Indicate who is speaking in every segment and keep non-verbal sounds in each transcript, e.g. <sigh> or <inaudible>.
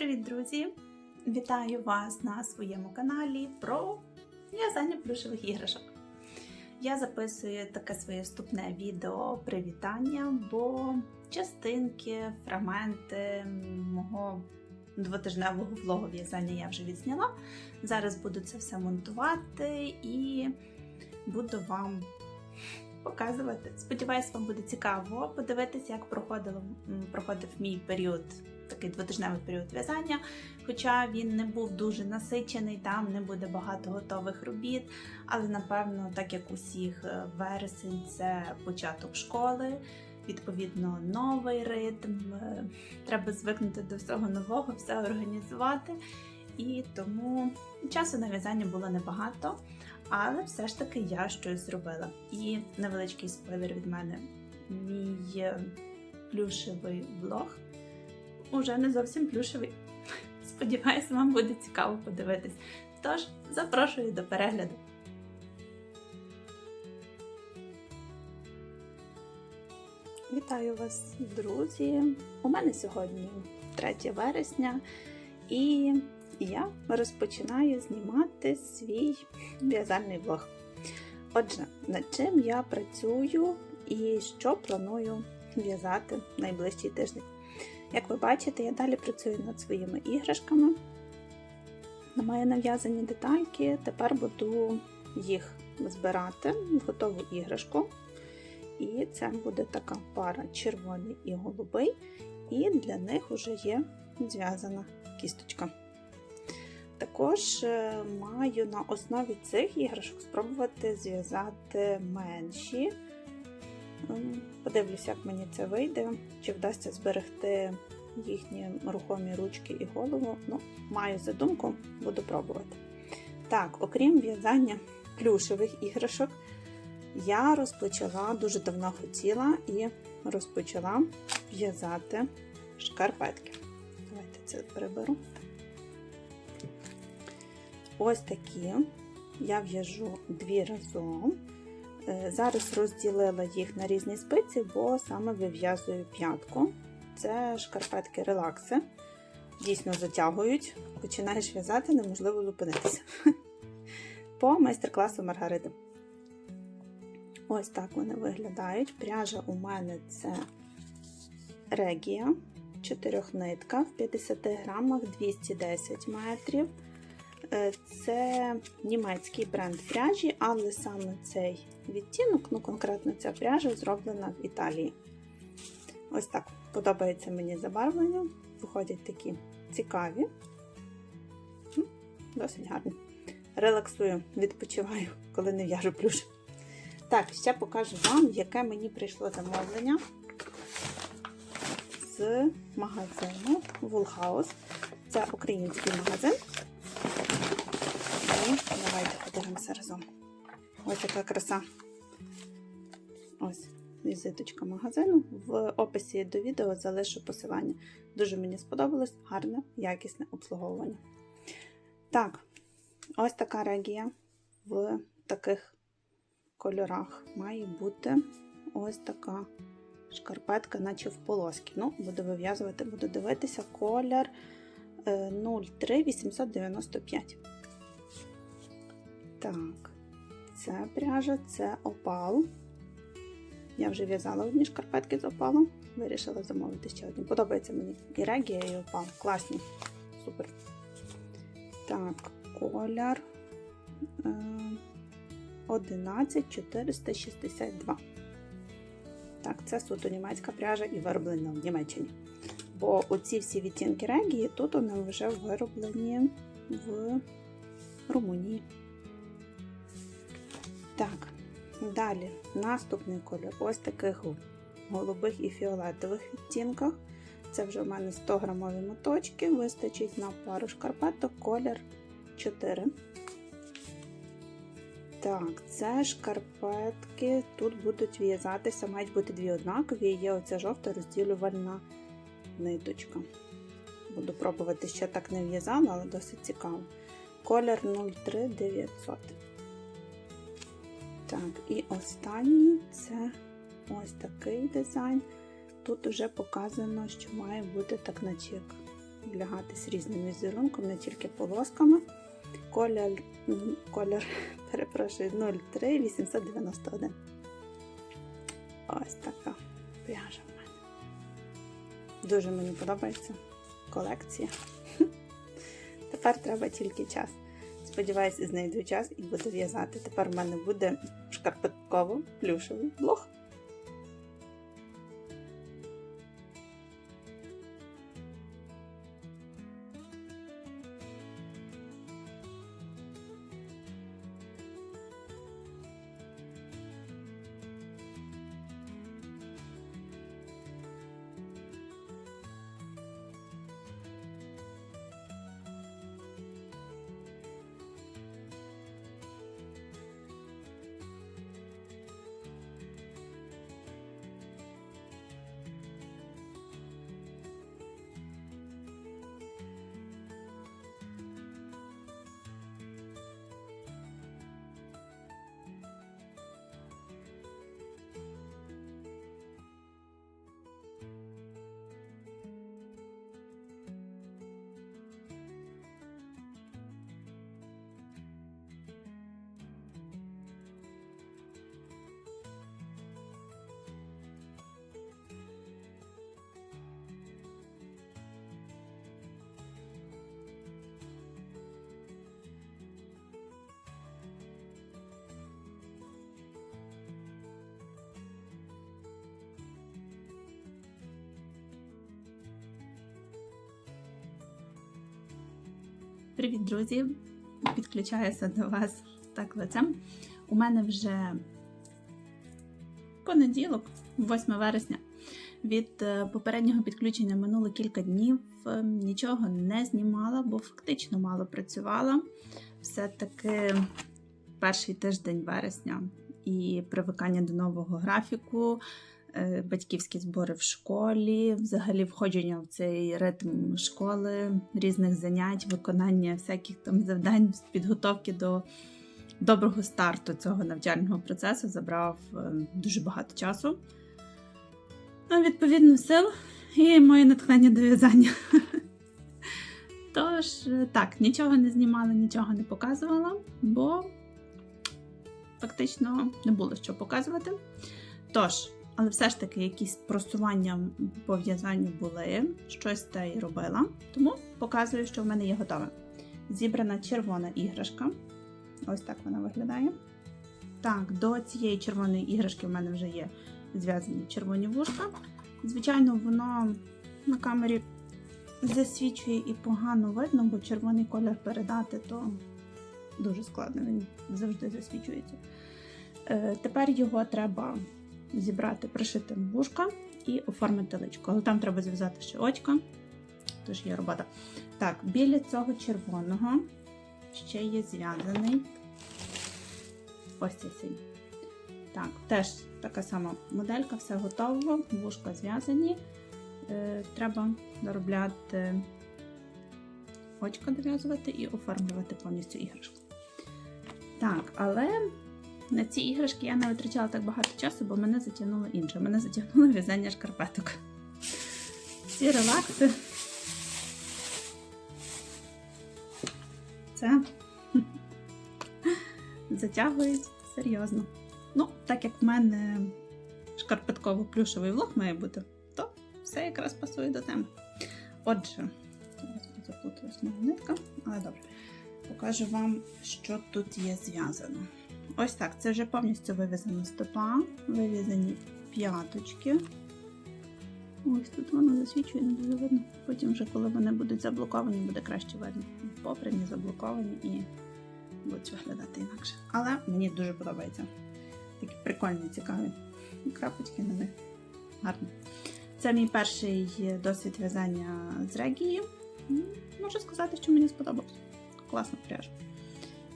Speaker 1: Привіт, друзі! Вітаю вас на своєму каналі про в'язання плюшевих іграшок. Я записую таке своє вступне відео привітання, бо частинки, фрагменти мого двотижневого влогу в'язання я вже відзняла. Зараз буду це все монтувати і буду вам показувати. Сподіваюсь, вам буде цікаво подивитися, як проходило, проходив мій період, такий двотижневий період в'язання. Хоча він не був дуже насичений, там не буде багато готових робіт. Але напевно, так як усіх, е, вересень це початок школи. Відповідно, новий ритм. е, Треба звикнути до всього нового, все організувати. І тому часу на в'язання було небагато. Але все ж таки я щось зробила. І невеличкий спойлер від мене. Мій е, плюшевий влог уже не зовсім плюшевий. <laughs> Сподіваюсь, вам буде цікаво подивитись. Тож, запрошую до перегляду. Вітаю вас, друзі! У мене сьогодні 3 вересня, і я розпочинаю знімати свій в'язальний влог. Отже, над чим я працюю і що планую в'язати найближчий тиждень. Як ви бачите, я далі працюю над своїми іграшками. Маю нав'язані детальки, тепер буду їх збирати в готову іграшку. І це буде така пара червоний і голубий, і для них вже є зв'язана кісточка. Також е, маю на основі цих іграшок спробувати зв'язати менші. Подивлюся, як мені це вийде, чи вдасться зберегти їхні рухомі ручки і голову. Ну, маю задумку, буду пробувати. Так, окрім в'язання плюшевих іграшок, я розпочала дуже давно хотіла і розпочала в'язати шкарпетки. Давайте це приберу. Ось такі я в'яжу дві разом. Е, Зараз розділила їх на різні спиці, бо саме вив'язую п'ятку. Це шкарпетки релакси. Дійсно затягують. Починаєш в'язати, неможливо зупинитися. <laughs> По майстер-класу Маргарити. Ось так вони виглядають. Пряжа у мене це Регія, 4 нитка в 50 грамах 210 метрів. Е, Це німецький бренд пряжі, але саме цей відтінок, ну конкретно ця пряжа, зроблена в Італії. Ось так подобається мені забарвлення. Виходять такі цікаві, досить гарні. Релаксую, відпочиваю, коли не в'яжу плюш. Так, ще покажу вам, яке мені прийшло замовлення з магазину Woolhouse. Це український магазин. І давайте подивимося разом. Ось яка краса. Ось візиточка магазину. В описі до відео залишу посилання. Дуже мені сподобалось, гарне, якісне обслуговування. Так, ось така регія в таких кольорах має бути ось така шкарпетка, наче в полоски. Ну, буду вив'язувати, буду дивитися колір е, 03895. Так, це пряжа, це опал. Я вже в'язала одні шкарпетки з опалом. Вирішила замовити ще одні. Подобається мені і регія, і опал. Класні. Супер. Так, колір. Е, 11462. Так, це суто німецька пряжа і вироблена в Німеччині. Бо оці всі відтінки регії тут вони вже вироблені в Румунії. Так, далі наступний кольор ось таких голубих і фіолетових відтінках. Це вже в мене 100 грамові моточки, вистачить на пару шкарпеток, колір 4. Так, це шкарпетки. Тут будуть в'язатися, мають бути дві однакові. Є оця жовта розділювальна ниточка. Буду пробувати ще так не в'язала, але досить цікаво. Колір 03900. Так, і останній це ось такий дизайн. Тут вже показано, що має бути так наче як влягатись різним візерунком, не тільки полосками. Колір, колір <laughs> перепрошую, 03891. Ось така пряжа в мене. Дуже мені подобається колекція. <laughs> Тепер треба тільки час. Сподіваюсь, знайду час і буду в'язати. Тепер в мене буде шкарпетково плюшевий блог. Привіт, друзі! Підключаюся до вас так лицем. У мене вже понеділок, 8 вересня. Від е, попереднього підключення минуло кілька днів. Е, Нічого не знімала, бо фактично мало працювала. Все-таки перший тиждень вересня і привикання до нового графіку батьківські збори в школі, взагалі входження в цей ритм школи, різних занять, виконання всяких там завдань, підготовки до доброго старту цього навчального процесу забрав е, дуже багато часу. Ну, відповідно, сил і моє натхнення до в'язання. <laughs> Тож, е, так, нічого не знімала, нічого не показувала, бо фактично не було що показувати. Тож, але все ж таки якісь просування по були, щось та й робила. Тому показую, що в мене є готове. Зібрана червона іграшка. Ось так вона виглядає. Так, до цієї червоної іграшки в мене вже є зв'язані червоні вушка. Звичайно, воно на камері засвічує і погано видно, бо червоний колір передати, то дуже складно, він завжди засвічується. Е, тепер його треба зібрати, пришити вушка і оформити личко. Але там треба зв'язати ще очка, тож є робота. Так, біля цього червоного ще є зв'язаний ось цей синій. Так, теж така сама моделька, все готово, вушка зв'язані. Е, треба доробляти очка дов'язувати і оформлювати повністю іграшку. Так, але на ці іграшки я не витрачала так багато часу, бо мене затягнуло інше. Мене затягнуло в'язання шкарпеток. Ці релакси. Це затягують серйозно. Ну, так як в мене шкарпетково-плюшевий влог має бути, то все якраз пасує до теми. Отже, заплуталась моя нитка, але добре. Покажу вам, що тут є зв'язано. Ось так, це вже повністю вив'язана стопа, вив'язані п'яточки. Ось тут воно засвічує, не дуже видно. Потім, вже, коли вони будуть заблоковані, буде краще видно. Попри не заблоковані і будуть виглядати інакше. Але мені дуже подобається. Такі прикольні, цікаві крапочки на них. Гарно. Це мій перший досвід в'язання з регії. Можу сказати, що мені сподобалось. Класна пряжа.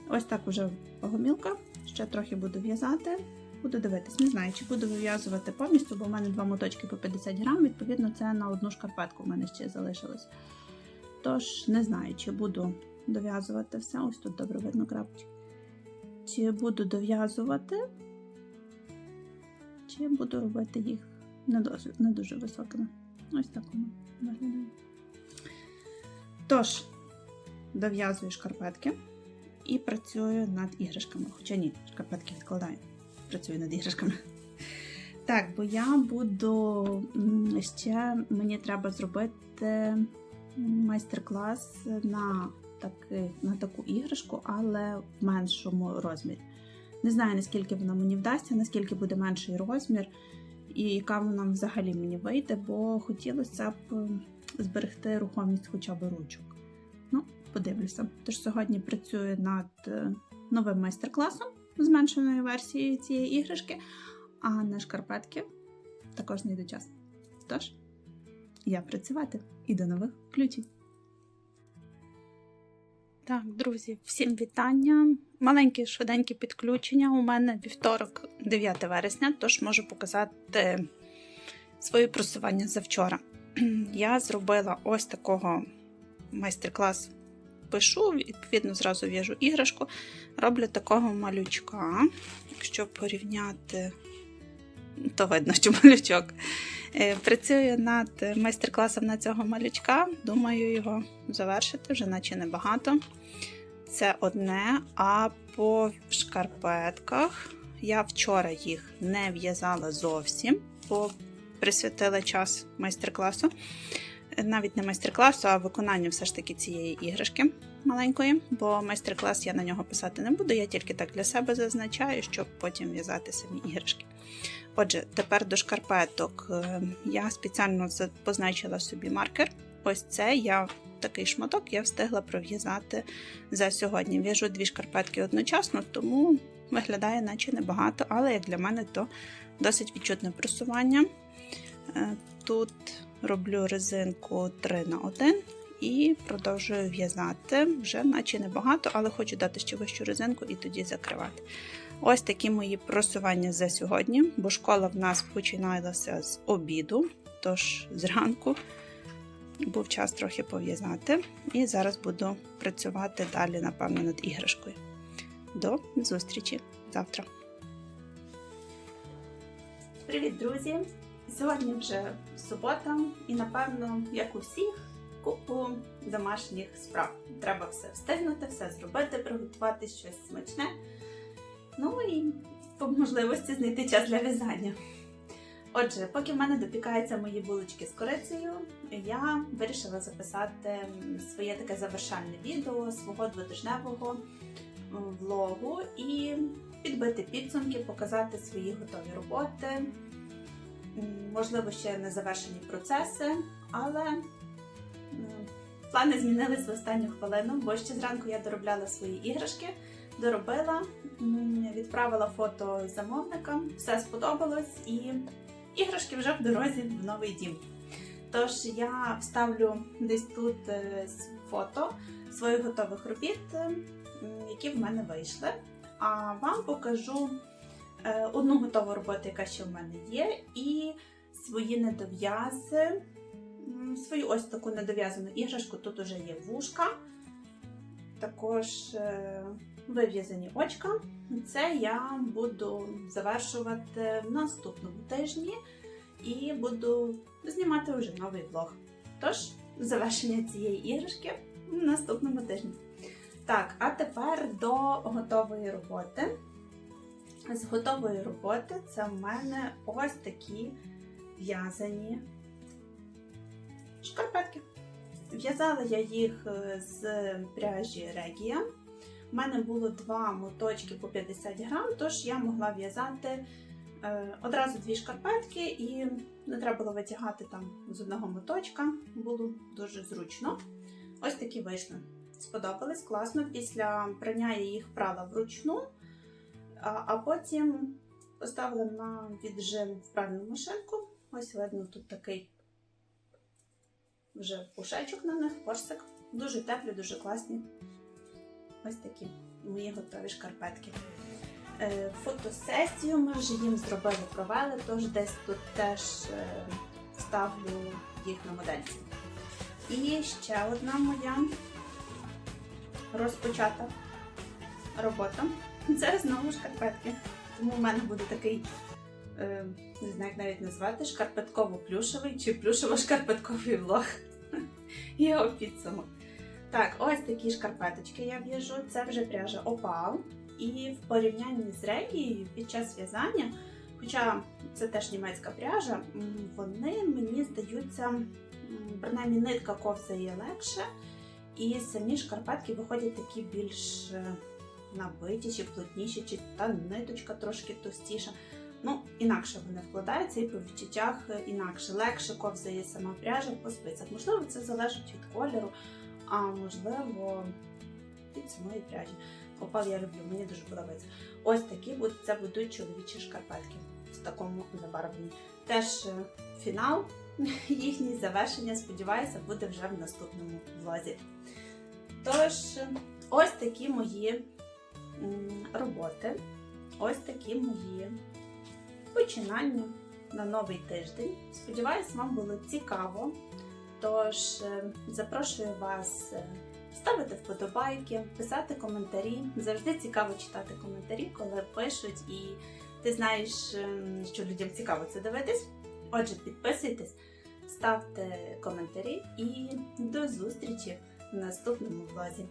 Speaker 1: Ось так уже погомілка. Ще трохи буду в'язати. Буду дивитись, не знаю, чи буду вив'язувати повністю, бо в мене два моточки по 50 грам, відповідно, це на одну шкарпетку в мене ще залишилось. Тож, не знаю, чи буду дов'язувати все. Ось тут добре видно крапочки. Чи буду дов'язувати, чи буду робити їх не дуже, не дуже високими. Ось так воно виглядає. Тож, дов'язую шкарпетки і працюю над іграшками. Хоча ні, шкарпетки відкладаю. Працюю над іграшками. Так, бо я буду ще мені треба зробити майстер-клас на, таки, на таку іграшку, але в меншому розмірі. Не знаю, наскільки вона мені вдасться, наскільки буде менший розмір, і яка вона взагалі мені вийде, бо хотілося б зберегти рухомість хоча б ручок. Подивлюся. Тож сьогодні працюю над е, новим майстер-класом зменшеною версією цієї іграшки, а на шкарпетки також знайду час. Тож, я працювати і до нових включень. Так, друзі, всім вітання. Маленьке швиденьке підключення. У мене вівторок, 9 вересня, тож можу показати своє просування за вчора. <clears throat> Я зробила ось такого майстер-клас. Пишу, відповідно, зразу в'яжу іграшку. Роблю такого малючка. Якщо порівняти, то видно, що малючок. Е, Працюю над майстер-класом на цього малючка. Думаю, його завершити вже, наче небагато. Це одне. А по шкарпетках я вчора їх не в'язала зовсім, бо присвятила час майстер-класу. Навіть не майстер-класу, а виконанню все ж таки цієї іграшки маленької, бо майстер-клас я на нього писати не буду, я тільки так для себе зазначаю, щоб потім в'язати самі іграшки. Отже, тепер до шкарпеток Е, я спеціально позначила собі маркер. Ось це я такий шматок я встигла пров'язати за сьогодні. В'яжу дві шкарпетки одночасно, тому виглядає, наче небагато, але як для мене, то досить відчутне просування. Е, Тут роблю резинку 3 на 1 і продовжую в'язати. Вже наче небагато, але хочу дати ще вищу резинку і тоді закривати. Ось такі мої просування за сьогодні, бо школа в нас починалася з обіду, тож зранку був час трохи пов'язати. І зараз буду працювати далі, напевно, над іграшкою. До зустрічі завтра. Привіт, друзі! Сьогодні вже субота, і напевно, як у всіх, купу домашніх справ. Треба все встигнути, все зробити, приготувати щось смачне. Ну і по можливості знайти час для в'язання. Отже, поки в мене допікаються мої булочки з корицею, я вирішила записати своє таке завершальне відео свого двотижневого влогу і підбити підсумки, показати свої готові роботи, можливо, ще не завершені процеси, але плани змінились в останню хвилину, бо ще зранку я доробляла свої іграшки, доробила, відправила фото замовникам, все сподобалось і іграшки вже в дорозі в новий дім. Тож я вставлю десь тут е, фото своїх готових робіт, які в мене вийшли. А вам покажу одну готову роботу, яка ще в мене є, і свої недов'язи. Свою ось таку недов'язану іграшку. Тут уже є вушка, також е, вив'язані очка. Це я буду завершувати в наступному тижні і буду знімати вже новий влог. Тож, завершення цієї іграшки в наступному тижні. Так, а тепер до готової роботи. З готової роботи це в мене ось такі в'язані шкарпетки. В'язала я їх е, з пряжі Регія. У мене було два моточки по 50 грам, тож я могла в'язати е, одразу дві шкарпетки і не треба було витягати там з одного моточка. Було дуже зручно. Ось такі вийшли. Сподобались класно. Після прання я їх прала вручну, а, потім поставила на віджим в пральну машинку. Ось видно тут такий вже пушечок на них, корсик. Дуже теплі, дуже класні. Ось такі мої готові шкарпетки. Е, Фотосесію ми вже їм зробили, провели, тож десь тут теж е, ставлю їх на модельці. І ще одна моя розпочата робота. <laughs> Це знову шкарпетки. Тому в мене буде такий, е, не знаю, як навіть назвати, шкарпетково-плюшевий чи плюшево-шкарпетковий влог. <laughs> Його підсумок. Так, ось такі шкарпеточки я в'яжу. Це вже пряжа Опал. І в порівнянні з регією під час в'язання, хоча це теж німецька пряжа, вони мені здаються, принаймні нитка ковзає легше, і самі шкарпетки виходять такі більш набиті чи плотніші, та ниточка трошки товстіша. Ну, інакше вони вкладаються і по відчуттях е, інакше. Легше ковзає сама пряжа по спицях. Можливо, це залежить від кольору, а можливо, від самої пряжі. Опал я люблю, мені дуже подобається. Ось такі це будуть чоловічі шкарпетки в такому забарвленні. Теж е, фінал <laughs> їхній завершення, сподіваюся, буде вже в наступному влозі. Тож, е, ось такі мої роботи, ось такі мої починання на новий тиждень. Сподіваюсь, вам було цікаво. Тож е, запрошую вас е, ставити вподобайки, писати коментарі. Завжди цікаво читати коментарі, коли пишуть, і ти знаєш, ем, що людям цікаво це дивитись. Отже, підписуйтесь, ставте коментарі і до зустрічі в наступному влозі.